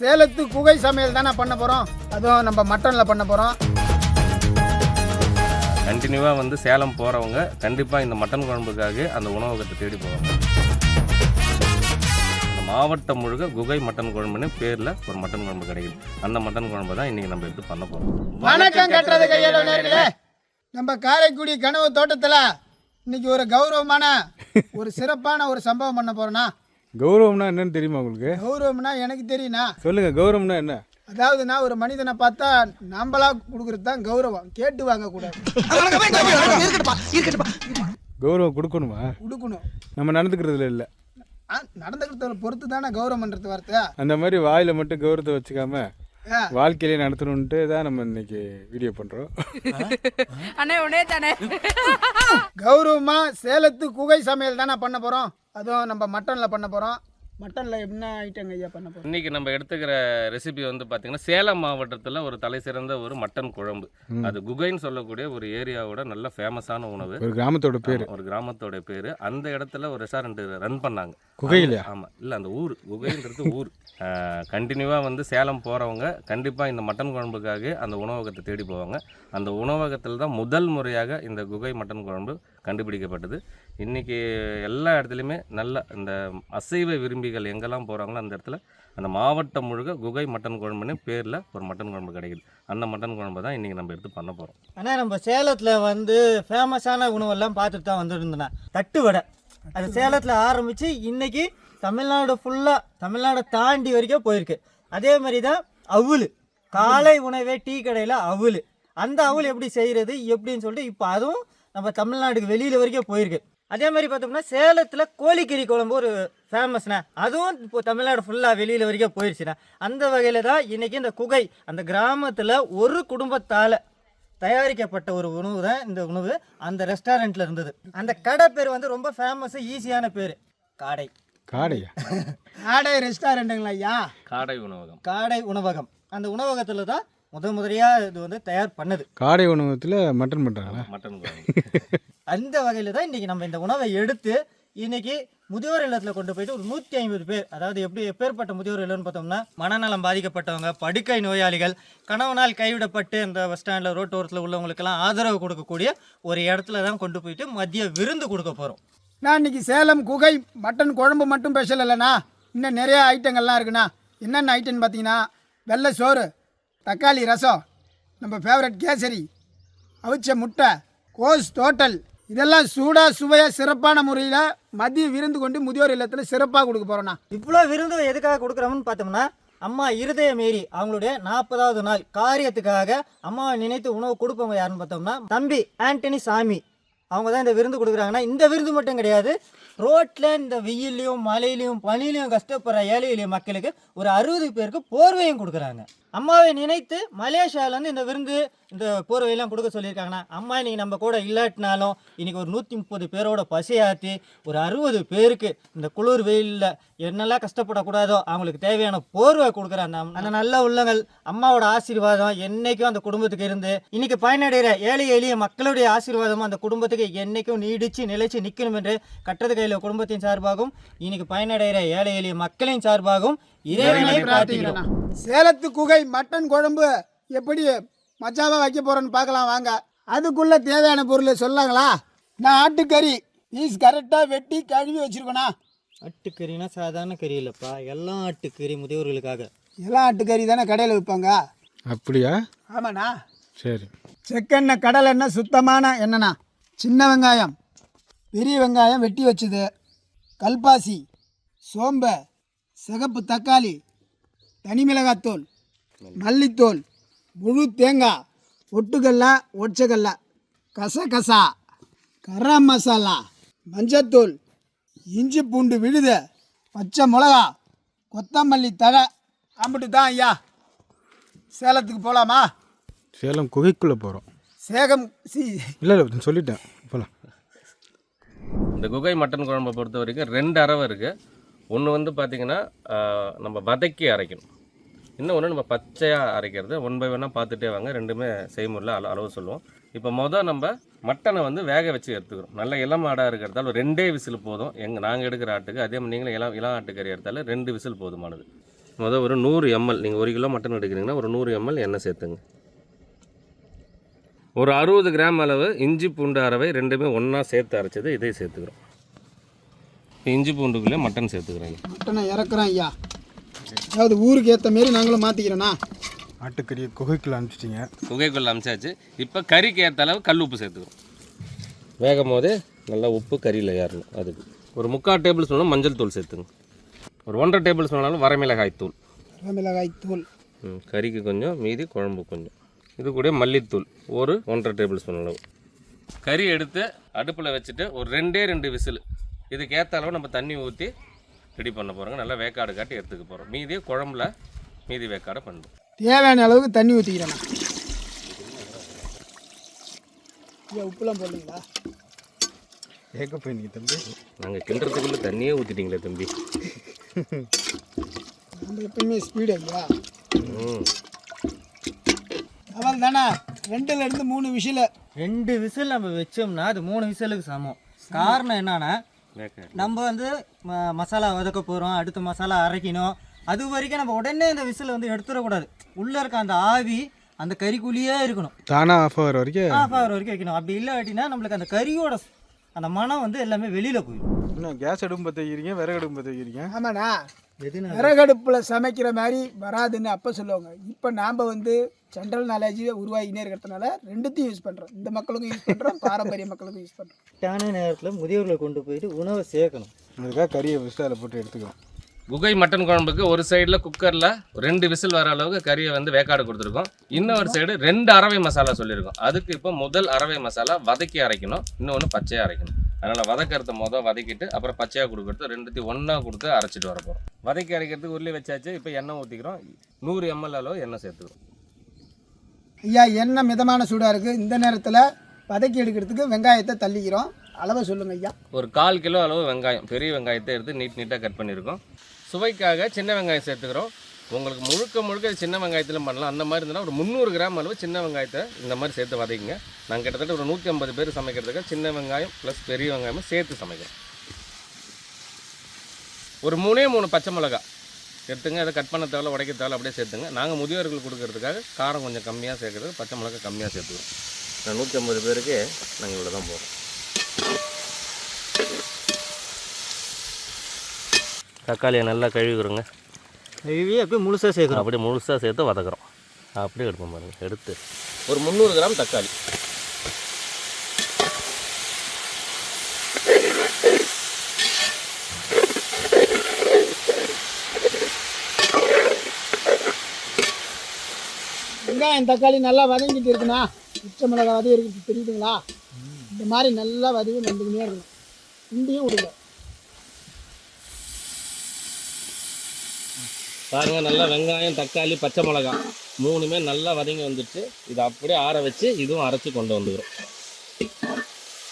சேலத்து குகை சமையல் தானே பண்ண போகிறோம் அதுவும் நம்ம மட்டனில் பண்ண போகிறோம் கண்டினியூவாக வந்து சேலம் போகிறவங்க கண்டிப்பாக இந்த மட்டன் குழம்புக்காக அந்த உணவகத்தை தேடி போவாங்க. மாவட்டம் முழுக்க குகை மட்டன் குழம்புன்னு பேரில் ஒரு மட்டன் குழம்பு கிடைக்குது. அந்த மட்டன் குழம்பு தான் இன்றைக்கி நம்ம எடுத்து பண்ண போகிறோம் வணக்கம் கட்டுறது கையில் நேர்களே. நம்ம காரைக்குடி கனவு தோட்டத்தில் இன்னைக்கு ஒரு கௌரவமான ஒரு சிறப்பான ஒரு சம்பவம் பண்ண போகிறோண்ணா கௌரவம்னா என்னன்னு தெரியுமா உங்களுக்கு? கௌரவம்னா எனக்கு தெரியுண்ணா சொல்லுங்க கௌரவம்னா என்ன? அதாவதுண்ணா ஒரு மனிதனை பார்த்தா நம்மளா கொடுக்கறது தான் கௌரவம். கேட்டு வாங்கக்கூடாது கௌரவம் கொடுக்கணுமா? கொடுக்கணும். நம்ம நடந்துக்கிறதுல இல்லை. நடந்துக்கிறத பொறுத்து தானே கௌரவம்ன்றது வார்த்தை. அந்த மாதிரி வாயில மட்டும் கௌரவத்தை வச்சுக்காம. வாழ்க்கையிலே நடத்தணுன்ட்டு தான் நம்ம இன்னைக்கு வீடியோ பண்ணுறோம் அண்ணே உடனே தானே. கௌரவமா சேலத்து குகை சமையல் தானே பண்ண போகிறோம் அதுவும் நம்ம மட்டனில் பண்ண போகிறோம் மட்டனில் என்ன ஐட்டங்க ஐயா பண்ண போகிறோம் இன்றைக்கி நம்ம எடுத்துக்கிற ரெசிபி வந்து பார்த்திங்கன்னா சேலம் மாவட்டத்தில் ஒரு தலை சிறந்த ஒரு மட்டன் குழம்பு. அது குகைன்னு சொல்லக்கூடிய ஒரு ஏரியாவோட நல்ல ஃபேமஸான உணவு. ஒரு கிராமத்தோட பேர். ஒரு கிராமத்தோட பேர். அந்த இடத்துல ஒரு ரெஸ்டாரண்ட் ரன் பண்ணாங்க. குகையிலையா? ஆமாம் இல்லை அந்த ஊர். குகைன்றது ஊர். கண்டினியூவாக வந்து சேலம் போகிறவங்க கண்டிப்பாக இந்த மட்டன் குழம்புக்காக அந்த உணவகத்தை தேடி போவாங்க. அந்த உணவகத்தில் தான் முதல் முறையாக இந்த குகை மட்டன் குழம்பு கண்டுபிடிக்கப்பட்டது. இன்றைக்கி எல்லா இடத்துலையுமே நல்ல இந்த அசைவ விரும்பிகள் எங்கெல்லாம் போகிறாங்களோ அந்த இடத்துல அந்த மாவட்டம் முழுக்க குகை மட்டன் குழம்புன்னு பேரில் ஒரு மட்டன் குழம்பு கிடைக்குது. அந்த மட்டன் குழம்பு தான் இன்றைக்கி நம்ம எடுத்து பண்ண போகிறோம் ஆனால் நம்ம சேலத்தில் வந்து ஃபேமஸான உணவெல்லாம் பார்த்துட்டு தான் வந்துருந்தேன் தட்டு வடை. அது சேலத்தில் ஆரம்பித்து இன்னைக்கு தமிழ்நாடு ஃபுல்லாக தமிழ்நாடை தாண்டி வரைக்கும் போயிருக்கு. அதே மாதிரி தான் அவுள். காலை உணவே டீ கடையில் அவுள். அந்த அவுள் எப்படி செய்கிறது எப்படின்னு சொல்லிட்டு இப்போ அதுவும் நம்ம தமிழ்நாட்டுக்கு வெளியில் வரைக்கும் போயிருக்கு. அதே மாதிரி பார்த்தோம்னா சேலத்தில் கோழிக்கறி குழம்பு ஒரு ஃபேமஸ்ண்ணே அதுவும் இப்போ தமிழ்நாடு ஃபுல்லாக வெளியில் வரைக்கும் போயிடுச்சுண்ணே அந்த வகையில் தான் இன்றைக்கி இந்த குகை அந்த கிராமத்தில் ஒரு குடும்பத்தால் தயாரிக்கப்பட்ட ஒரு உணவு தான் இந்த உணவு. அந்த ரெஸ்டாரண்ட்டில் இருந்தது. அந்த கடை பேர் வந்து ரொம்ப ஃபேமஸ் ஈஸியான பேர். காடை. காடையா? ஆடை ரெஸ்டாரண்ட்டுங்களா ஐயா? காடை உணவகம். காடை உணவகம். அந்த உணவகத்தில் தான் முத முதலியாக இது வந்து தயார் பண்ணது. காடை உணவகத்தில் மட்டன் பண்ணுறாங்களா மட்டன் அந்த வகையில் தான் இன்றைக்கி நம்ம இந்த உணவை எடுத்து இன்னைக்கு முதியோர் இல்லத்தில் கொண்டு போயிட்டு ஒரு நூற்றி ஐம்பது பேர் அதாவது எப்படி எப்பேற்பட்ட முதியோர் இல்லம்னு பார்த்தோம்னா மனநலம் பாதிக்கப்பட்டவங்க படுக்கை நோயாளிகள் கணவனால் கைவிடப்பட்டு இந்த பஸ் ஸ்டாண்டில் ரோட்டோரத்தில் உள்ளவங்களுக்கெல்லாம் ஆதரவு கொடுக்கக்கூடிய ஒரு இடத்துல தான் கொண்டு போயிட்டு மதிய விருந்து கொடுக்க போகிறோம் நான் இன்னைக்கு சேலம் குகை மட்டன் குழம்பு மட்டும் ஸ்பெஷல் இல்லைண்ணா. இன்னும் நிறைய ஐட்டங்கள்லாம் இருக்குண்ணா. என்னென்ன ஐட்டம்னு பார்த்தீங்கன்னா வெள்ளை சோறு தக்காளி ரசம் நம்ம ஃபேவரட் கேசரி அவிச்ச முட்டை கோஸ் டோட்டல் இதெல்லாம் சூடாக சுவையாக சிறப்பான முறையில் மதிய விருந்து கொண்டு முதியோர் இல்லத்தில் சிறப்பாக கொடுக்க போகிறோண்ணா இவ்வளோ விருந்து எதுக்காக கொடுக்குறோம்னு பார்த்தோம்னா அம்மா இருதய மீறி அவங்களுடைய நாற்பதாவது நாள் காரியத்துக்காக அம்மாவை நினைத்து உணவு கொடுப்பவங்க யாருன்னு பார்த்தோம்னா தம்பி ஆண்டனி சாமி. அவங்க தான் இந்த விருந்து கொடுக்குறாங்கன்னா இந்த விருந்து மட்டும் கிடையாது ரோட்டில் இந்த வெயிலையும் மழையிலையும் பனிலையும் கஷ்டப்படுற ஏழை எளிய மக்களுக்கு ஒரு அறுபது பேருக்கு போர்வையும் கொடுக்குறாங்க. அம்மாவை நினைத்து மலேசியாவிலேருந்து இந்த விருந்து இந்த போர்வையெல்லாம் கொடுக்க சொல்லியிருக்காங்கன்னா அம்மா இன்றைக்கி நம்ம கூட இல்லாட்டினாலும் இன்றைக்கி ஒரு நூற்றி முப்பது பேரோட பசியாற்றி ஒரு அறுபது பேருக்கு இந்த குளிர் வெயிலில் என்னெல்லாம் கஷ்டப்படக்கூடாதோ அவங்களுக்கு தேவையான போர்வை கொடுக்குற அந்த அந்த நல்ல உள்ளங்கள் அம்மாவோட ஆசீர்வாதம் என்னைக்கும் அந்த குடும்பத்துக்கு இருந்து இன்னைக்கு பயனடைகிற ஏழை எளிய மக்களுடைய ஆசீர்வாதமும் அந்த குடும்பத்துக்கு என்றைக்கும் நீடித்து நிலைச்சு நிற்கணும் என்று கட்டது கையில் குடும்பத்தின் சார்பாகவும் இன்றைக்கி பயனடைகிற ஏழை எளிய மக்களின் சார்பாகவும் இறைவனை பிரார்த்திக்கிறோம். சேலத்து குகை மட்டன் குழம்பு எப்படி மச்சாவா வைக்க போகிறோன்னு பார்க்கலாம் வாங்க. அதுக்குள்ளே தேவையான பொருள் சொல்லாங்களா? நான் ஆட்டுக்கறி. பீஸ் கரெக்டாக வெட்டி கழுவி வச்சுருக்கேண்ணா. ஆட்டுக்கறினா சாதாரண கறி இல்லைப்பா. எல்லா ஆட்டுக்கறி முதியோர்களுக்காக. எல்லாம் ஆட்டுக்கறி தானே கடையில் விற்பாங்க? அப்படியா? ஆமாண்ணா. சரி. செக்கெண்ணெய் கடல் எண்ணெய் சுத்தமான எண்ணெய்ண்ணா. சின்ன வெங்காயம் பெரிய வெங்காயம் வெட்டி வச்சது. கல்பாசி சோம்பு சிகப்பு தக்காளி தனி மிளகாத்தூள் மல்லித்தூள் முழு தேங்காய் ஒட்டுக்கல்ல ஒச்சக்கல்ல கசகசா கரம் மசாலா மஞ்சத்தூள் இஞ்சி பூண்டு விழுது பச்சை மிளகா கொத்தமல்லி தழை அம்பிட்டு தான் ஐயா. சேலத்துக்கு போகலாமா சேலம் குகைக்குள்ளே போகிறோம் சேகம் சி. இல்லை இல்லை சொல்லிட்டேன். போகலாம் இந்த குகை மட்டன் குழம்பை பொறுத்த வரைக்கும் ரெண்டு அரவை இருக்குது ஒன்று வந்து பார்த்திங்கன்னா நம்ம வதக்கி அரைக்கணும். ஒன்று நம்ம பச்சையாக அரைக்கிறது. ஒன் பை ஒன்னாக பார்த்துட்டே வாங்க. ரெண்டுமே செய்முறையில் அள அளவு சொல்லுவோம். இப்போ மொதல் நம்ம மட்டனை வந்து வேக வச்சு எடுத்துக்கிறோம். நல்ல இளம் ஆடாக இருக்கிறதால ஒரு ரெண்டே விசில் போதும். எங்கள் நாங்கள் எடுக்கிற ஆட்டுக்கு. அதே மாதிரி நீங்களும் இளம் இளம் ஆட்டுக்கறி எடுத்தாலும் ரெண்டு விசில் போதுமானது. மொதல் ஒரு நூறு எம்எல். நீங்கள் ஒரு கிலோ மட்டன் எடுக்கிறீங்கன்னா ஒரு நூறு எம்எல் எண்ணெய் சேர்த்துங்க. ஒரு அறுபது கிராம் அளவு இஞ்சி பூண்டு அரவை ரெண்டுமே ஒன்றா சேர்த்து அரைச்சது இதை சேர்த்துக்கிறோம். இப்போ இஞ்சி பூண்டுக்குள்ளே மட்டன் சேர்த்துக்கிறேன் மட்டனை இறக்குறோம் ஐயா. அதாவது ஊருக்கு ஏற்ற மாரி நாங்களும் மாற்றிக்கிறோண்ணா ஆட்டுக்கறியை குகைக்குள்ளே அனுப்பிச்சிட்டிங்க. குகைக்குள்ள அமிச்சாச்சு இப்போ கறிக்கு ஏற்ற அளவு கல் உப்பு சேர்த்துக்கிறோம். வேகும் போது நல்லா உப்பு கறியில் ஏறணும் அதுக்கு. ஒரு முக்கால் டேபிள் ஸ்பூனும் மஞ்சள் தூள் சேர்த்துங்க. ஒரு ஒன்றரை டேபிள் ஸ்பூனாலும் வரமிளகாய் தூள். மிளகாய் தூள். ம், கறிக்கு கொஞ்சம் மீதி குழம்பு கொஞ்சம். இது கூட மல்லித்தூள் ஒரு ஒன்றரை டேபிள் ஸ்பூன் அளவு. கறி எடுத்து அடுப்பில் வச்சுட்டு ஒரு ரெண்டே ரெண்டு விசில் இதுக்கு ஏற்ற அளவு நம்ம தண்ணி ஊற்றி ரெடி பண்ண போகிறோங்க நல்லா வேக்காடு காட்டி எடுத்துக்க போகிறோம் மீதி குழம்புல மீதி வேக்காடை பண்ணுறோம் தேவையான அளவுக்கு தண்ணி ஊற்றிக்கிறேண்ணா ஐயா உப்புலாம் போடலீங்களா? ஏக்க போய் நீங்கள் தம்பி? நாங்கள் கிண்டுறதுக்குள்ளே தண்ணியே ஊற்றிட்டீங்களே தம்பி. நம்ம எப்பயுமே ஸ்பீடு ம். அவள் தானே? ரெண்டுல இருந்து மூணு விஷில் ரெண்டு விசில் நம்ம வச்சோம்னா அது மூணு விசிலுக்கு சமம். காரணம் என்னன்னா நம்ம வந்து ம- மசாலா வதக்க போகிறோம் அடுத்து மசாலா அரைக்கணும். அது வரைக்கும் நம்ம உடனே இந்த விசில் வந்து எடுத்துடக்கூடாது. உள்ளே இருக்க அந்த ஆவி அந்த கறிக்குள்ளேயே இருக்கணும். தானாக ஆஃப் ஆகிற வரைக்கும்? ஆஃப் ஆகிற வரைக்கும் வைக்கணும். அப்படி இல்லாட்டினா நம்மளுக்கு அந்த கறியோட அந்த மனம் வந்து எல்லாமே வெளியில் போயிடும். இன்னும் கேஸ் அடுப்பு பற்ற வைக்கிறீங்க விறகு அடுப்பு பற்ற வைக்கிறீங்க? ஆமாண்ணா. விறகடுப்பில் சமைக்கிற மாதிரி வராதுன்னு அப்போ சொல்லுவாங்க. இப்போ நாம் வந்து ஜென்ரல் நாலேஜ் உருவாகினே இருக்கிறதுனால ரெண்டுத்தையும் யூஸ் பண்ணுறோம் இந்த மக்களுக்கும் யூஸ் பண்ணுறோம் பாரம்பரிய மக்களுக்கும் யூஸ் பண்ணுறோம் கரெக்டான நேரத்தில் முதியோர்களை கொண்டு போயிட்டு உணவை சேர்க்கணும். அதுக்காக கறியை ஃபஸ்ட்டு அதில் போட்டு எடுத்துக்கிறோம் குகை மட்டன் குழம்புக்கு ஒரு சைடில் குக்கரில் ரெண்டு விசில் வர அளவுக்கு கறியை வந்து வேக்காடு கொடுத்துருக்கோம். இன்னொரு சைடு ரெண்டு அரவை மசாலா சொல்லியிருக்கோம். அதுக்கு இப்போ முதல் அரவை மசாலா வதக்கி அரைக்கணும். இன்னொன்று பச்சையாக அரைக்கணும். அதனால் வதக்கறத மொதல் வதக்கிட்டு அப்புறம் பச்சையாக கொடுக்கறது ரெண்டுத்தையும் ஒன்றா கொடுத்து அரைச்சிட்டு வர போகிறோம் வதக்கி அரைக்கிறதுக்கு உருளி வச்சாச்சு இப்போ எண்ணெய் ஊற்றிக்கிறோம் நூறு எம்எல் அளவு எண்ணெய் சேர்த்துக்கிறோம். ஐயா எண்ணெய் மிதமான சூடாக இருக்குது இந்த நேரத்தில் வதக்கி எடுக்கிறதுக்கு வெங்காயத்தை தள்ளிக்கிறோம். அளவை சொல்லுங்க ஐயா. ஒரு கால் கிலோ அளவு வெங்காயம் பெரிய வெங்காயத்தை எடுத்து நீட் நீட்டாக கட் பண்ணியிருக்கோம். சுவைக்காக சின்ன வெங்காயம் சேர்த்துக்கிறோம். உங்களுக்கு முழுக்க முழுக்க சின்ன வெங்காயத்தில் பண்ணலாம். அந்த மாதிரி இருந்தால் ஒரு முந்நூறு கிராம் அளவு சின்ன வெங்காயத்தை இந்த மாதிரி சேர்த்து வதக்கிங்க. நாங்கள் கிட்டத்தட்ட ஒரு நூற்றி ஐம்பது பேர் சமைக்கிறதுக்கு சின்ன வெங்காயம் ப்ளஸ் பெரிய வெங்காயமும் சேர்த்து சமைக்கிறோம் ஒரு மூணே மூணு பச்சை மிளகா எடுத்துங்க. அதை கட் பண்ண தேவை உடைக்க தேவை அப்படியே சேர்த்துங்க. நாங்கள் முதியோர்களுக்கு கொடுக்கறதுக்காக காரம் கொஞ்சம் கம்மியாக சேர்க்குறது பச்சை மிளகா கம்மியாக சேர்த்துக்கிறோம். நான் நூற்றி ஐம்பது பேருக்கு நாங்கள் இவ்வளோ தான் போகிறோம் தக்காளியை நல்லா கழுவிக்கிறோங்க கழுவி அப்படியே முழுசாக சேர்க்கணும் அப்படியே முழுசாக சேர்த்து வதக்குறோம். அப்படியே எடுப்போம் பாருங்க எடுத்து. ஒரு முந்நூறு கிராம் தக்காளி. வெங்காயம் தக்காளி நல்லா வதங்கிட்டு இருக்குண்ணா. உச்ச மிளகா வதவி இருக்குது தெரியுதுங்களா? இந்த மாதிரி நல்லா வதவி வந்துக்கினே இருக்கணும் இண்டியும் விடுங்க பாருங்க நல்லா வெங்காயம் தக்காளி பச்சை மிளகா மூணுமே நல்லா வதங்கி வந்துடுச்சு இதை அப்படியே ஆற வச்சு இதுவும் அரைச்சி கொண்டு வந்துக்கிறோம்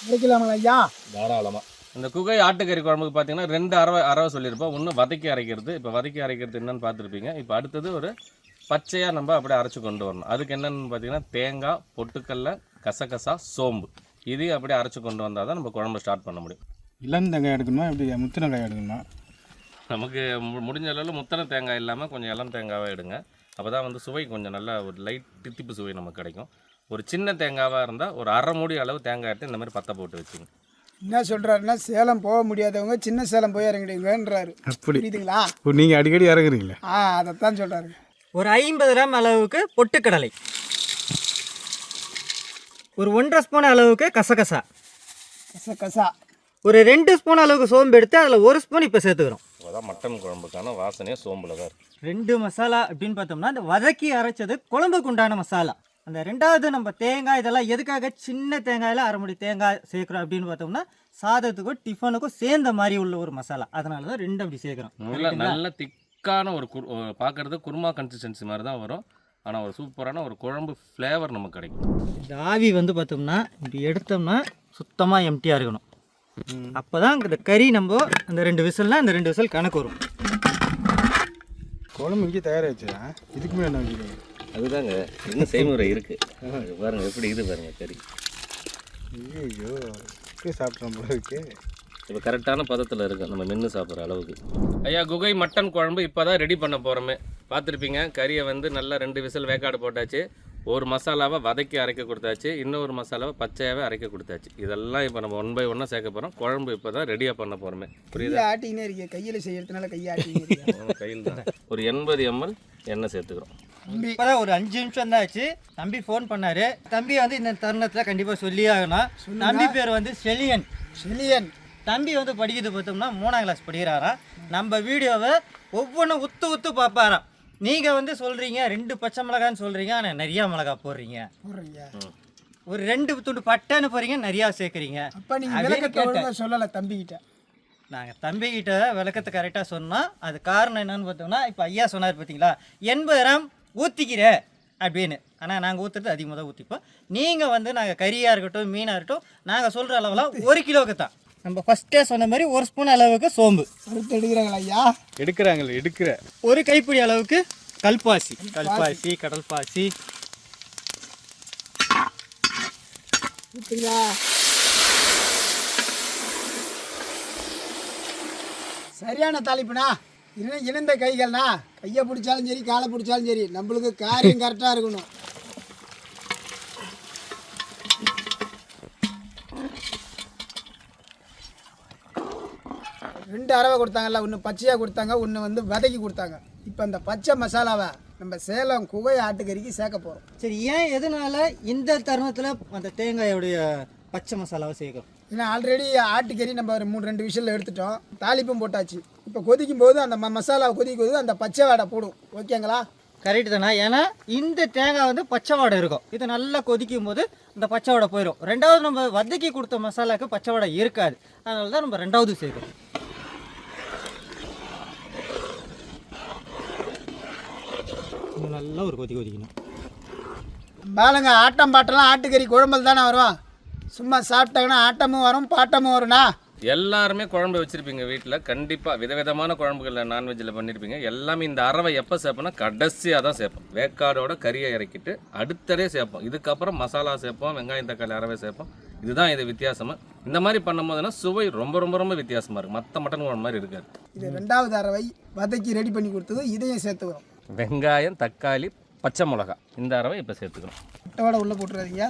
அரைக்கலாமா ஐயா? தாராளமாக இந்த குகை ஆட்டுக்கறி குழம்புக்கு பார்த்தீங்கன்னா ரெண்டு அரவை அரவை சொல்லியிருப்போம். ஒன்று வதக்கி அரைக்கிறது. இப்போ வதக்கி அரைக்கிறது என்னன்னு பார்த்துருப்பீங்க. இப்போ அடுத்தது ஒரு பச்சையாக நம்ம அப்படியே அரைச்சி கொண்டு வரணும். அதுக்கு என்னன்னு பார்த்தீங்கன்னா தேங்காய் பொட்டுக்கல்ல கசகசா சோம்பு. இதையும் அப்படியே அரைச்சி கொண்டு வந்தால் தான் நம்ம குழம்பு ஸ்டார்ட் பண்ண முடியும். இளம் தேங்காய் எடுக்கணுமா இப்படி முத்தின காய் எடுக்கணுமா? நமக்கு மு- முடிஞ்ச அளவில் முத்தனை தேங்காய் இல்லாமல் கொஞ்சம் இளம் தேங்காவாக எடுங்க. அப்போ தான் வந்து சுவை கொஞ்சம் நல்லா ஒரு லைட் தித்திப்பு சுவை நமக்கு கிடைக்கும். ஒரு சின்ன தேங்காவாக இருந்தால் ஒரு அரை மூடி அளவு தேங்காய் எடுத்து இந்த மாதிரி பத்தை போட்டு வச்சுங்க. என்ன சொல்கிறாருன்னா சேலம் போக முடியாதவங்க சின்ன சேலம் போய் இறங்கிடுங்கன்றாரு அப்படி. புரியுதுங்களா? இப்போ நீங்கள் அடிக்கடி இறங்குறீங்களே? ஆ அதைத்தான் சொல்கிறாரு ஒரு ஐம்பது கிராம் அளவுக்கு பொட்டுக்கடலை. ஒரு ஒன்றரை ஸ்பூன் அளவுக்கு கசகசா. கச கசா ஒரு ரெண்டு ஸ்பூன் அளவுக்கு சோம்பு எடுத்து அதில் ஒரு ஸ்பூன் இப்போ சேர்த்துக்கிறோம். அதான் மட்டன் குழம்புக்கான வாசனையே சோம்பில் தான் இருக்குது ரெண்டு மசாலா அப்படின்னு பார்த்தோம்னா இந்த வதக்கி அரைச்சது குழம்புக்கு உண்டான மசாலா. அந்த ரெண்டாவது நம்ம தேங்காய் இதெல்லாம் எதுக்காக சின்ன தேங்காயில் அரை முடி தேங்காய் சேர்க்குறோம் அப்படின்னு பார்த்தோம்னா சாதத்துக்கும் டிஃபனுக்கும் சேர்ந்த மாதிரி உள்ள ஒரு மசாலா. அதனால தான் ரெண்டு அப்படி சேர்க்குறோம். நல்ல நல்ல திக்கான ஒரு குர் பார்க்குறது குருமா கன்சிஸ்டன்சி மாதிரி தான் வரும். ஆனால் ஒரு சூப்பரான ஒரு குழம்பு ஃப்ளேவர் நமக்கு கிடைக்கும். இந்த ஆவி வந்து பார்த்தோம்னா இப்படி எடுத்தோம்னா சுத்தமாக எம்டியாக இருக்கணும். அப்போ தான் இந்த கறி நம்ம அந்த ரெண்டு விசில்னா அந்த ரெண்டு விசில் கணக்கு வரும். குழம்பு இங்கே தயாராகிடுச்சு இதுக்கு மேலே என்ன வைக்கிறீங்க அதுதாங்க. இன்னும் செய்முறை இருக்குது பாருங்க எப்படி இது பாருங்க கறி. ஐயோ சாப்பிட்றோம் போல இருக்கு. இப்போ கரெக்டான பதத்தில் இருக்குது நம்ம மென்று சாப்பிட்ற அளவுக்கு. ஐயா குகை மட்டன் குழம்பு இப்போ தான் ரெடி பண்ண போகிறோமே பார்த்துருப்பீங்க கறியை வந்து நல்லா ரெண்டு விசில் வேக்காடு போட்டாச்சு. ஒரு மசாலாவை வதக்கி அரைக்க கொடுத்தாச்சு இன்னொரு மசாலாவை பச்சையாகவே அரைக்க கொடுத்தாச்சு. இதெல்லாம் இப்போ நம்ம ஒன் பை ஒன்னாக சேர்க்க போகிறோம் குழம்பு இப்போ தான் ரெடியாக பண்ண போகிறோமே புரியுதா? கையை ஆட்டிக்கினே இருக்கீங்க கையில் செய்யறதுனால கையை ஆட்டிக்கினே கையில் தான். ஒரு எண்பது எம்எல் எண்ணெய் சேர்த்துக்கிறோம். தம்பி இப்போதான் ஒரு அஞ்சு நிமிஷம் தான் ஆச்சு தம்பி ஃபோன் பண்ணாரு. தம்பி வந்து இந்த தருணத்தில் கண்டிப்பாக சொல்லி ஆகணும். தம்பி பேர் வந்து செலியன். செலியன். தம்பி வந்து படிக்கிறது பார்த்தோம்னா மூணாம் கிளாஸ் படிக்கிறாராம். நம்ம வீடியோவை ஒவ்வொன்றும் உத்து உத்து பார்ப்பாராம். நீங்கள் வந்து சொல்கிறீங்க ரெண்டு பச்சை மிளகான்னு சொல்கிறீங்க ஆனால் நிறையா மிளகா போடுறீங்க. போடுறீங்க. ஒரு ரெண்டு துண்டு பட்டைன்னு போகிறீங்க நிறையா சேர்க்குறீங்க. அப்போ நீங்கள் விளக்கத்தை சொல்லலை தம்பிக்கிட்ட நாங்கள் தம்பிக்கிட்ட விளக்கத்தை கரெக்டாக சொன்னோம் அது காரணம் என்னன்னு பார்த்தோம்னா இப்போ ஐயா சொன்னார் பார்த்தீங்களா எண்பது கிராம் ஊற்றிக்கிற அப்படின்னு. ஆனால் நாங்கள் ஊற்றுறது அதிகமாக தான் ஊற்றிப்போம் நீங்கள் வந்து நாங்கள் கறியாக இருக்கட்டும் மீனாக இருக்கட்டும் நாங்கள் சொல்கிற அளவுலாம் ஒரு கிலோவுக்கு தான். நம்ம ஃபஸ்ட்டே சொன்ன மாதிரி ஒரு ஸ்பூன் அளவுக்கு சோம்பு. அறுத்து எடுக்கிறாங்களா ஐயா? எடுக்கிறாங்களே எடுக்கிற. ஒரு கைப்பிடி அளவுக்கு கல்பாசி. கல்பாசி கடல் பாசி ஊற்றுங்களா சரியான தலைப்புண்ணா இன இணைந்த கைகள்னா கையை பிடிச்சாலும் சரி காலை பிடிச்சாலும் சரி நம்மளுக்கு காரியம் கரெக்டாக இருக்கணும். ரெண்டு அரவை கொடுத்தாங்கல்ல ஒன்று பச்சையாக கொடுத்தாங்க ஒன்று வந்து வதக்கி கொடுத்தாங்க. இப்போ இந்த பச்சை மசாலாவை நம்ம சேலம் குகை ஆட்டுக்கறிக்கு சேர்க்க போகிறோம் சரி ஏன் எதனால இந்த தருணத்தில் அந்த தேங்காயோடைய பச்சை மசாலாவை சேர்க்கணும் ஏன்னா ஆல்ரெடி ஆட்டுக்கறி நம்ம ஒரு மூணு ரெண்டு விஷயத்தில் எடுத்துட்டோம். தாளிப்பும் போட்டாச்சு. இப்போ கொதிக்கும் போது அந்த ம மசாலா கொதிக்கும் போது அந்த பச்சை வாடை போடும். ஓகேங்களா? கரெக்டு தானே? ஏன்னா இந்த தேங்காய் வந்து பச்சை வாடை இருக்கும். இது நல்லா கொதிக்கும் போது இந்த பச்சை வாடை போயிடும் ரெண்டாவது நம்ம வதக்கி கொடுத்த மசாலாவுக்கு பச்சை வாடை இருக்காது. அதனால தான் நம்ம ரெண்டாவது சேர்க்கணும் இன்னும் நல்லா ஒரு கொதி கொதிக்கணும். பாருங்க ஆட்டம் பாட்டெல்லாம் ஆட்டுக்கறி குழம்பல் தானே வரும். சும்மா சாப்பிட்டாங்கன்னா ஆட்டமும் வரும் பாட்டமும் வரும்ண்ணா எல்லாருமே குழம்பு வச்சுருப்பீங்க வீட்டில் கண்டிப்பாக விதவிதமான குழம்புகளில் நான்வெஜ்ஜில் பண்ணியிருப்பீங்க எல்லாமே இந்த அரவை எப்போ சேர்ப்போம்னா கடைசியாக தான் சேர்ப்போம் வேக்காடோட கறியை இறக்கிட்டு அடுத்ததே சேர்ப்போம் இதுக்கப்புறம் மசாலா சேர்ப்போம் வெங்காயம் தக்காளி அரவை சேர்ப்போம் இதுதான் இது வித்தியாசமா. இந்த மாதிரி பண்ணும்போதுனா சுவை ரொம்ப ரொம்ப ரொம்ப வித்தியாசமாக இருக்கும் மற்ற மட்டன் குழம்பு மாதிரி இருக்காது. இது ரெண்டாவது அறவை. வதக்கி ரெடி பண்ணி கொடுத்தது இதையும் சேர்த்துக்கிறோம் வெங்காயம் தக்காளி பச்சை மிளகா. இந்த அரவை இப்போ சேர்த்துக்கணும். முட்டையோட உள்ளே போட்டுறாதீங்க.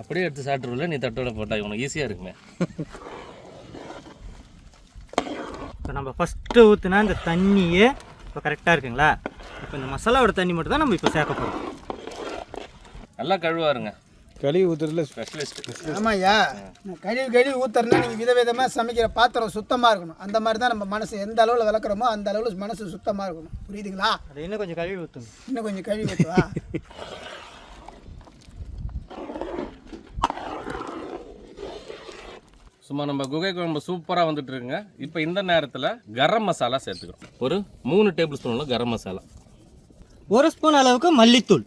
அப்படியே எடுத்து சாப்பிட்ருல நீ தட்டோட போட்டால் உனக்கு ஈஸியாக இருக்குமே. இப்போ நம்ம ஃபஸ்ட்டு ஊற்றுனா இந்த தண்ணியே இப்போ கரெக்டாக இருக்குங்களா? இப்போ இந்த மசாலாவோட தண்ணி மட்டும் தான் நம்ம இப்போ சேர்க்க போகிறோம் நல்லா கழுவாருங்க. கழுவி ஊற்றுறதுல ஸ்பெஷலிஸ்ட் ஆமாய்யா. கழுவி கழுவி ஊற்றுறதுனா நீங்கள் விதவிதமாக சமைக்கிற பாத்திரம் சுத்தமாக இருக்கணும். அந்த மாதிரி தான் நம்ம மனசு எந்த அளவில் விளக்குறோமோ அந்த அளவில் மனசு சுத்தமாக இருக்கணும். புரியுதுங்களா? அதை இன்னும் கொஞ்சம் கழுவி ஊற்றுங்க இன்னும் கொஞ்சம் கழுவி ஊற்றுவா சும்மா நம்ம குகை குழம்பு சூப்பராக வந்துட்டு இருக்குங்க இப்போ இந்த நேரத்தில் கரம் மசாலா சேர்த்துக்கிறோம். ஒரு மூணு டேபிள் ஸ்பூன் கரம் மசாலா. ஒரு ஸ்பூன் அளவுக்கு மல்லித்தூள்.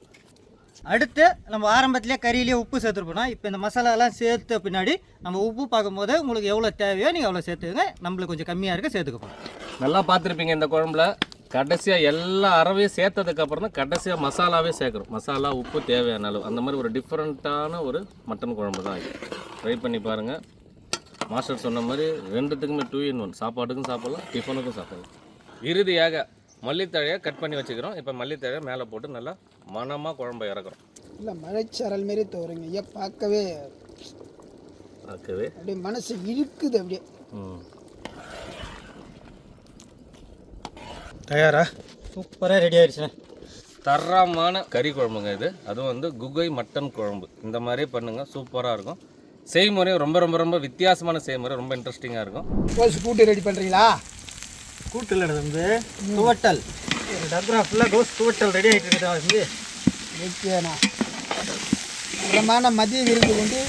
அடுத்து நம்ம ஆரம்பத்திலே கறியிலேயே உப்பு சேர்த்துருப்போம் இப்போ இந்த மசாலாலாம் சேர்த்த பின்னாடி நம்ம உப்பு பார்க்கும்போது உங்களுக்கு எவ்வளோ தேவையோ நீங்கள் எவ்வளோ சேர்த்துக்கங்க. நம்மளுக்கு கொஞ்சம் கம்மியாக இருக்க சேர்த்துக்கப்போம் நல்லா பார்த்துருப்பீங்க இந்த குழம்புல. கடைசியாக எல்லா அறவையும் சேர்த்ததுக்கப்புறம் தான் கடைசியாக மசாலாவே சேர்க்குறோம் மசாலா உப்பு தேவையான அளவு. அந்த மாதிரி ஒரு டிஃப்ரெண்ட்டான ஒரு மட்டன் குழம்பு தான் இது. ட்ரை பண்ணி பாருங்கள் மாஸ்டர் சொன்ன மாதிரி ரெண்டுத்துக்குமே டூ இன் ஒன் சாப்பாட்டுக்கும் சாப்பிட்லாம் டிஃபனுக்கும் சாப்பிடலாம். இறுதியாக மல்லித்தழையை கட் பண்ணி வச்சுக்கிறோம். இப்போ மல்லித்தழையை மேலே போட்டு நல்லா மணமாக குழம்பை இறக்குறோம். இல்லை மழைச்சாரல் மாரி தோறுங்க ஐயா பார்க்கவே ஆக்கவே அப்படியே மனசு இழுக்குது அப்படியே. தயாரா? சூப்பராக ரெடி ஆயிடுச்சுண்ணே தரமான கறி குழம்புங்க இது. அதுவும் வந்து குகை மட்டன் குழம்பு. இந்த மாதிரியே பண்ணுங்கள் சூப்பராக இருக்கும். செய்முறையும் ரொம்ப ரொம்ப ரொம்ப வித்தியாசமான செய்முறை. ரொம்ப இன்ட்ரெஸ்டிங்காக இருக்கும். கோஸ் கூட்டு ரெடி பண்ணுறீங்களா கூட்டில் வந்து துவட்டல் டப்ரா ஃபுல்லாக கோஸ் துவட்டல் ரெடி ஆகிட்டு இருக்குதா வந்து. ஓகேண்ணா மதிய விருந்து கொண்டு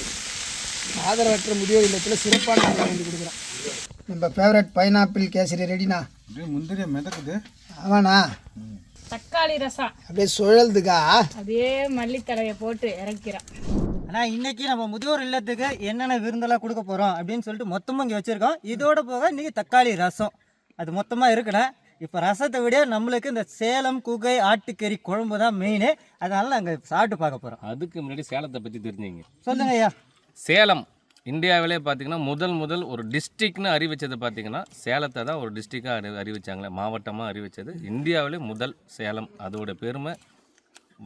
ஆதரவற்ற முதியோர் இல்லத்தில் சிறப்பான வந்து கொடுக்குறோம். நம்ம ஃபேவரட் பைனாப்பிள் கேசரி ரெடிண்ணா அப்படியே முந்திரியா மிதக்குது. ஆமாண்ணா. தக்காளி ரசம். அப்படியே சுழல்துக்கா? அப்படியே மல்லித்தலையை போட்டு இறக்கிறான் ஆனால் இன்னைக்கு நம்ம முதியோர் இல்லத்துக்கு என்னென்ன விருந்தெல்லாம் கொடுக்க போகிறோம் அப்படின்னு சொல்லிட்டு மொத்தமாக இங்கே வச்சுருக்கோம். இதோட போக இன்றைக்கி தக்காளி ரசம். அது மொத்தமாக இருக்குண்ணே இப்போ ரசத்தை விட நம்மளுக்கு இந்த சேலம் குகை ஆட்டுக்கறி குழம்பு தான் மெயின் அதனால நாங்கள் சாப்பிட்டு பார்க்க போகிறோம் அதுக்கு முன்னாடி சேலத்தை பற்றி தெரிஞ்சுங்க. சொல்லுங்க ஐயா. சேலம் இந்தியாவிலே பார்த்தீங்கன்னா முதல் முதல் ஒரு டிஸ்ட்ரிக்ட்னு அறிவிச்சது பார்த்தீங்கன்னா சேலத்தை தான் ஒரு டிஸ்ட்ரிக்டாக அறி அறிவிச்சாங்களே மாவட்டமாக அறிவிச்சது. இந்தியாவிலே முதல் சேலம். அதோட பெருமை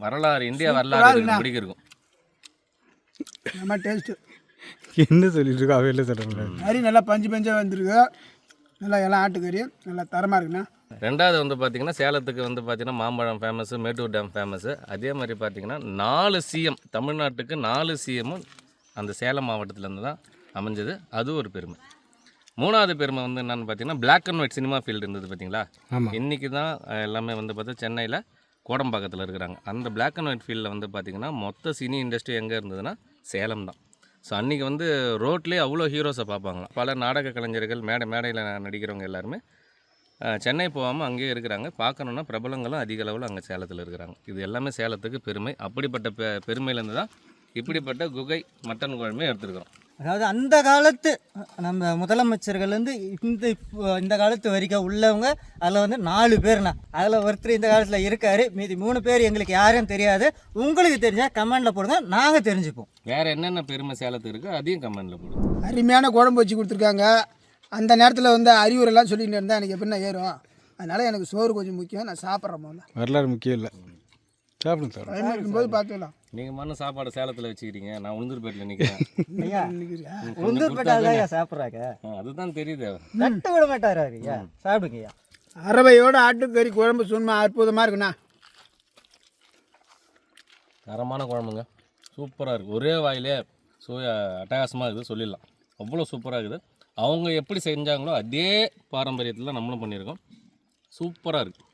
வரலாறு இந்தியா வரலாறு பிடிக்கிருக்கும் நம்ம டேஸ்ட்டு என்ன சொல்லிட்டு இருக்கோம் அவையில சொல்கிறாங்க கறி நல்லா பஞ்சு பஞ்சாக வந்திருக்கு. நல்லா எல்லாம் ஆட்டுக்கறி நல்லா தரமாக இருக்குண்ணா. ரெண்டாவது வந்து பார்த்தீங்கன்னா சேலத்துக்கு வந்து பார்த்தீங்கன்னா மாம்பழம் ஃபேமஸு மேட்டூர் டேம் ஃபேமஸு அதே மாதிரி பார்த்தீங்கன்னா நாலு சிஎம் தமிழ்நாட்டுக்கு நாலு சிஎம்மும் அந்த சேலம் மாவட்டத்துலேருந்து தான் அமைஞ்சது. அது ஒரு பெருமை. மூணாவது பெருமை வந்து என்னன்னு பார்த்தீங்கன்னா Black and white cinema field இருந்தது பார்த்தீங்களா இன்றைக்கி தான் எல்லாமே வந்து பார்த்தா சென்னையில் கோடம்பாக்கத்தில் இருக்கிறாங்க. அந்த Black அண்ட் ஒயிட் ஃபீல்டில் வந்து பார்த்தீங்கன்னா மொத்த சினி இண்டஸ்ட்ரி எங்கே இருந்ததுன்னா சேலம் தான். ஸோ அன்றைக்கி வந்து ரோட்லேயே அவ்வளோ ஹீரோஸை பார்ப்பாங்களாம் பல நாடக கலைஞர்கள் மேடை மேடையில் நடிக்கிறவங்க எல்லாருமே சென்னை போகாமல் அங்கேயே இருக்கிறாங்க. பார்க்கணுன்னா பிரபலங்களும் அதிக அளவில் அங்கே சேலத்தில் இருக்கிறாங்க. இது எல்லாமே சேலத்துக்கு பெருமை. அப்படிப்பட்ட பெ பெருமையிலேருந்து தான் இப்படிப்பட்ட குகை மட்டன் குழம்பு எடுத்துருக்கிறோம். அதாவது அந்த காலத்து நம்ம முதலமைச்சர்கள் வந்து இந்த இப்போ இந்த காலத்து வரைக்கும் உள்ளவங்க அதில் வந்து நாலு பேர்ண்ணா அதில் ஒருத்தர் இந்த காலத்தில் இருக்காரு மீதி மூணு பேர் எங்களுக்கு யாரும் தெரியாது. உங்களுக்கு தெரிஞ்சால் கமெண்டில் போடுங்க நாங்கள் தெரிஞ்சுப்போம். வேறு என்னென்ன பெருமை சேலத்துக்கு இருக்குது அதையும் கமெண்டில் போடுவோம் அருமையான குழம்பு வச்சு கொடுத்துருக்காங்க. அந்த நேரத்தில் வந்து அறிவுரைலாம் சொல்லிட்டு இருந்தால் எனக்கு எப்படின்னா ஏறும். அதனால் எனக்கு சோறு கொஞ்சம் முக்கியம் நான் சாப்பிட்றேன் வரலாறு முக்கியம் இல்லை. சாப்பிடுங்க சார். இருக்கும்போது பார்த்துக்கலாம். நீங்கள் மண்ணு சாப்பாடு சேலத்தில் வச்சுக்கிறீங்க. நான் உளுந்தூர்பேட்டில் நிற்கிறேன் ஐயா உளுந்தூர்பேட்டால் ஐயா சாப்பிட்றாங்க. அதுதான் தெரியுது. தட்டு விட மாட்டாரு ஐயா. சாப்பிடுங்க ஐயா. அரவையோட ஆட்டுக்கறி குழம்பு சும்மா அற்புதமாக இருக்குண்ணா. தரமான குழம்புங்க. சூப்பராக இருக்குது ஒரே வாயிலே சுய அட்டகாசமாக இருக்குது. சொல்லிடலாம். அவ்வளோ சூப்பராக இருக்குது. அவங்க எப்படி செஞ்சாங்களோ அதே பாரம்பரியத்தில் நம்மளும் பண்ணியிருக்கோம். சூப்பராக இருக்குது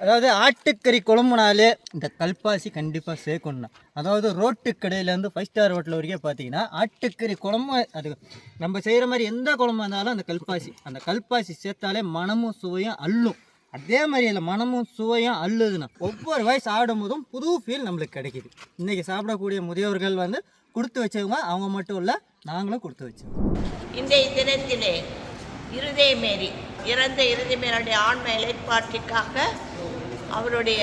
அதாவது ஆட்டுக்கறி குழம்புனாலே இந்த கல்பாசி கண்டிப்பாக சேர்க்கணும் அதாவது ரோட்டு கடையிலேருந்து ஃபைவ் ஸ்டார் ஹோட்டல் வரைக்கும் பார்த்தீங்கன்னா ஆட்டுக்கறி குழம்பு அது நம்ம செய்கிற மாதிரி எந்த குழம்பு இருந்தாலும் அந்த கல்பாசி அந்த கல்பாசி சேர்த்தாலே மனமும் சுவையும் அள்ளும். அதே மாதிரி இல்லை மனமும் சுவையும் அள்ளுதுன்னா ஒவ்வொரு வயசு ஆடும் போதும் புது ஃபீல் நம்மளுக்கு கிடைக்குது. இன்றைக்கி சாப்பிடக்கூடிய முதியோர்கள் வந்து கொடுத்து வச்சவங்க அவங்க மட்டும் இல்லை நாங்களும் கொடுத்து வச்சோம். இந்த தினத்திலே இருதயமேரி இறந்த இருதயமேரியுடைய ஆன்ம இலைப்பாட்டிற்காக அவருடைய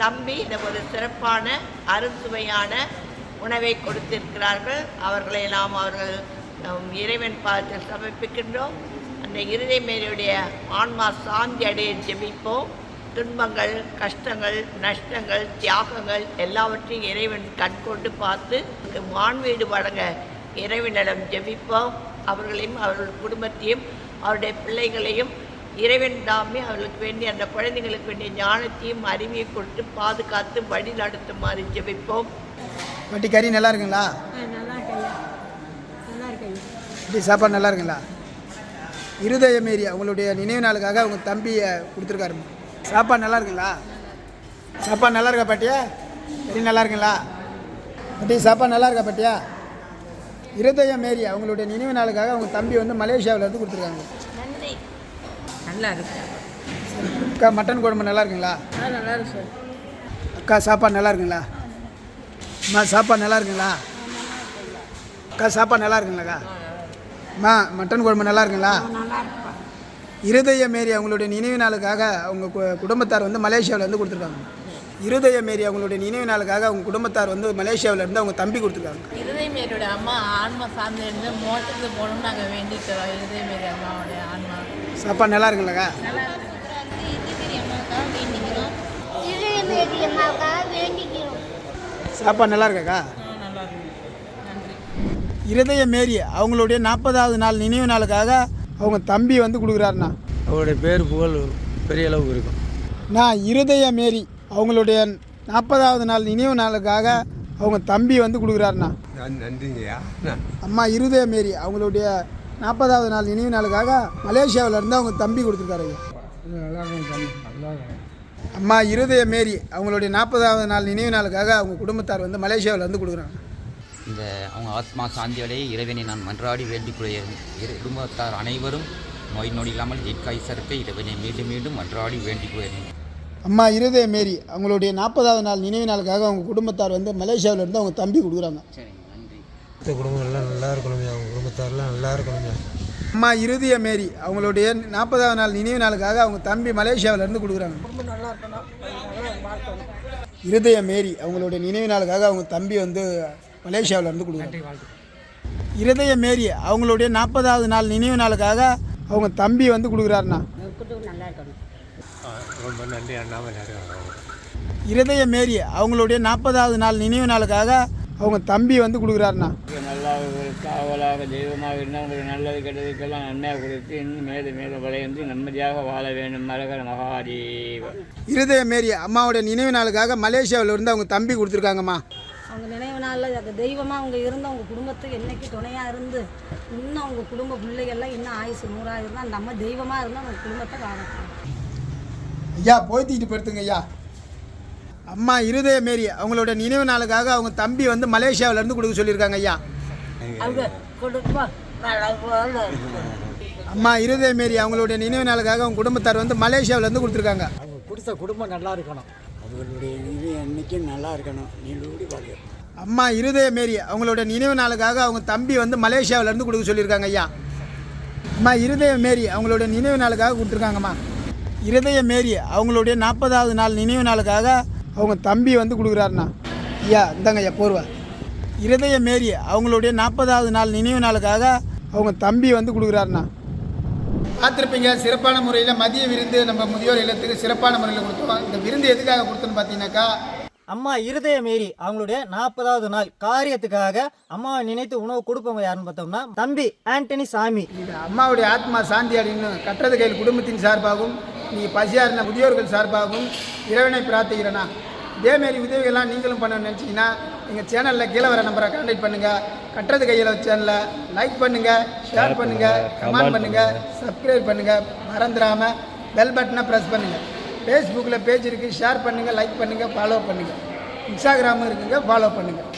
தம்பி இந்த ஒரு சிறப்பான அறுசுவையான உணவை கொடுத்திருக்கிறார்கள். அவர்களை நாம் அவர்கள் நம் இறைவன் பார்த்து சமர்ப்பிக்கின்றோம் அந்த இருதயமேரியுடைய ஆன்மா சாந்தி அடைய ஜெபிப்போம். துன்பங்கள் கஷ்டங்கள் நஷ்டங்கள் தியாகங்கள் எல்லாவற்றையும் இறைவன் கண்கொண்டு பார்த்து வான்வீடு வழங்க இறைவனிடம் ஜெபிப்போம். அவர்களையும் அவர்கள் குடும்பத்தையும் அவருடைய பிள்ளைகளையும் இறைவன் தாமே அவர்களுக்கு வேண்டிய அந்த குழந்தைங்களுக்கு வேண்டிய ஞானத்தையும் அறிவையும் கொடுத்து பாதுகாத்து வழி நடத்துமாறு ஜெபிப்போம். வட்டி கறி நல்லா இருக்குங்களா? இப்படி சாப்பாடு நல்லா இருக்குங்களா? இருதயம் மீறி அவங்களுடைய நினைவு நாளுக்காக அவங்க தம்பியை கொடுத்துருக்காருமா சாப்பாடு நல்லா இருக்குங்களா? சாப்பாடு நல்லா இருக்கா பாட்டியா? கறி நல்லா இருக்குங்களா? பாட்டி சாப்பாடு நல்லா இருக்கா பாட்டியா? இருதயம் மீறி அவங்களுடைய நினைவு நாளுக்காக அவங்க தம்பி வந்து மலேசியாவில் இருந்து கொடுத்துருக்காங்க. நல்லா இருக்கு அக்கா மட்டன் குழம்பு நல்லா இருக்குங்களா நல்லா இருக்கு சார் அக்கா சாப்பாடு நல்லா இருக்குங்களா அம்மா சாப்பாடு நல்லா இருக்குங்களா அக்கா சாப்பாடு நல்லா இருக்குங்களாக்கா அம்மா மட்டன் குழம்பு நல்லா இருக்குங்களா இருதய மேரி அவங்களுடைய நினைவு நாளுக்காக அவங்க குடும்பத்தார் வந்து மலேசியாவில் இருந்து கொடுத்துருக்காங்க. இருதய மேரி அவங்களுடைய நினைவு நாளுக்காக அவங்க குடும்பத்தார் வந்து மலேசியாவில் இருந்து அவங்க தம்பி கொடுத்துருக்காங்க. இருதயமேரியோட அம்மா ஆன்மா சார்ந்து இருந்து மோட்டத்துக்கு போகணும்னு நாங்கள் வேண்டிக்கிறோம். இருதயமேரி அம்மாவுடைய ஆன்மா. சாப்பாடு நல்லா இருக்குங்களாக்கா சாப்பாடு நல்லா இருக்காக்கா? இருதய மேரி அவங்களுடைய நாற்பதாவது நாள் நினைவு நாளுக்காக அவங்க தம்பி வந்து கொடுக்குறாருண்ணா. அவருடைய பேர் புகழ் பெரிய அளவுக்கு இருக்கும். நான் இருதய மேரி அவங்களுடைய நாற்பதாவது நாள் நினைவு நாளுக்காக அவங்க தம்பி வந்து கொடுக்குறாருண்ணா. நன்றிங்கய்யா. அம்மா இருதய மேரி அவங்களுடைய நாற்பதாவது நாள் நினைவு நாளுக்காக மலேசியாவில் இருந்து அவங்க தம்பி கொடுத்துருக்காரு ஐயா. அம்மா இருதய மேரி அவங்களுடைய நாற்பதாவது நாள் நினைவு நாளுக்காக அவங்க குடும்பத்தார் வந்து மலேசியாவில் இருந்து கொடுக்குறாங்க. இந்த அவங்க ஆத்மா சாந்தியடைய இறைவனை நான் மன்றாடி வேண்டிக் கொள்கிறேன் இரு குடும்பத்தார் அனைவரும் நோய் நொடி இல்லாமல் தீர்க்காயுச இருக்க இறைவனை மீண்டும் மீண்டும் மன்றாடி வேண்டிக் கொள்கிறேன் அம்மா இருதய மேரி அவங்களுடைய நாற்பதாவது நாள் நினைவு நாளுக்காக அவங்க குடும்பத்தார் வந்து மலேசியாவில் இருந்து அவங்க தம்பி கொடுக்குறாங்க. சரிங்க. நன்றி குடும்பம் எல்லாம் நல்லா இருக்கணுமே அவங்க குடும்பத்தாரெல்லாம் நல்லா இருக்கணுமே அம்மா இறுதிய மேரி அவங்களுடைய நாற்பதாவது நாள் நினைவு நாளுக்காக அவங்க தம்பி மலேசியாவிலேருந்து கொடுக்குறாங்க. இருதய மேரி அவங்களுடைய நினைவு நாளுக்காக அவங்க தம்பி வந்து மலேசியாவிலேருந்து கொடுக்குறாங்க. இருதய மேரி அவங்களுடைய நாற்பதாவது நாள் நினைவு நாளுக்காக அவங்க தம்பி வந்து கொடுக்குறாருண்ணா. ரொம்ப நன்றி அண்ணாமலை இருதய மேரி அவங்களுடைய நாற்பதாவது நாள் நினைவு நாளுக்காக அவங்க தம்பி வந்து கொடுக்குறாருண்ணா. நல்லா காவலாக தெய்வமாக இருந்தால் உங்களுக்கு நல்லது கெட்டதுக்கெல்லாம் நன்மையாக கொடுத்து இன்னும் மேலும் மேலும் வளைந்து நிம்மதியாக வாழ வேண்டும். மரகர மகாதேவ. இருதய மேரி அம்மாவுடைய நினைவு நாளுக்காக மலேசியாவில் இருந்து அவங்க தம்பி கொடுத்துருக்காங்கம்மா. அவங்க நினைவு நாளில் அது தெய்வமாக அவங்க இருந்து அவங்க குடும்பத்துக்கு என்னைக்கு துணையாக இருந்து இன்னும் அவங்க குடும்ப பிள்ளைகள்லாம் இன்னும் ஆயுசு நூறாக இருந்தால் நம்ம தெய்வமாக இருந்து அவங்க குடும்பத்தை வாழணும் ஐயா போய்த்திட்டு போயிருத்துங்க ஐயா. அம்மா இருதய மேரி அவங்களோட நினைவு நாளுக்காக அவங்க தம்பி வந்து மலேசியாவுல இருந்து கொடுக்க சொல்லியிருக்காங்க ஐயா. அம்மா இருதய மேரி அவங்களுடைய நினைவு நாளுக்காக அவங்க குடும்பத்தார் வந்து மலேசியாவுல இருந்து கொடுத்துருக்காங்க. அவங்க கொடுத்த குடும்பம் நல்லா இருக்கணும். அவர்களுடைய இது என்றைக்கும் நல்லா இருக்கணும். நீடூடி வாழ்க. அம்மா இருதய மேரி அவங்களோட நினைவு நாளுக்காக அவங்க தம்பி வந்து மலேசியாவுல இருந்து கொடுக்க சொல்லியிருக்காங்க ஐயா. அம்மா இருதய மேரி அவங்களோட நினைவு நாளுக்காக கொடுத்துருக்காங்கம்மா. இருதய மேரி அவங்களுடைய நாற்பதாவது நாள் நினைவு நாளுக்காக அவங்க தம்பி வந்து கொடுக்குறாருண்ணா. ஐயா இந்தாங்க ஐயா போர்வா. இருதய மேரி அவங்களுடைய நாற்பதாவது நாள் நினைவு நாளுக்காக அவங்க தம்பி வந்து கொடுக்குறாருண்ணா. பார்த்துருப்பீங்க சிறப்பான முறையில் மதிய விருந்து நம்ம முதியோர் இல்லத்துக்கு சிறப்பான முறையில் கொடுத்தோம். இந்த விருந்து எதுக்காக கொடுத்தோன்னு பார்த்தீங்கன்னாக்கா அம்மா இருதய மேரி அவங்களுடைய நாற்பதாவது நாள் காரியத்துக்காக அம்மாவை நினைத்து உணவு கொடுப்பவங்க யாருன்னு பார்த்தோம்னா தம்பி ஆண்டனி சாமி. இந்த அம்மாவுடைய ஆத்மா சாந்தி அடையணும். கட்டுறது கையில் குடும்பத்தின் சார்பாகவும் நீ பசியாரின முதியோர்கள் சார்பாகவும் இறைவனை பிரார்த்திக்கிறேண்ணா இதேமாரி உதவிகள்லாம் நீங்களும் பண்ண நினச்சிங்கன்னா எங்கள் சேனலில் கீழே வர நம்பரை கான்டாக்ட் பண்ணுங்கள் கட்டுறது கையில் சேனலை லைக் பண்ணுங்கள் ஷேர் பண்ணுங்கள் கமெண்ட் பண்ணுங்கள் சப்ஸ்கிரைப் பண்ணுங்கள் மறந்துடாமல் பெல் பட்டனை ப்ரெஸ் பண்ணுங்கள் ஃபேஸ்புக்கில் பேஜ் இருக்குது ஷேர் பண்ணுங்கள் லைக் பண்ணுங்கள் ஃபாலோ பண்ணுங்கள் இன்ஸ்டாகிராமும் இருக்குங்க ஃபாலோ பண்ணுங்கள்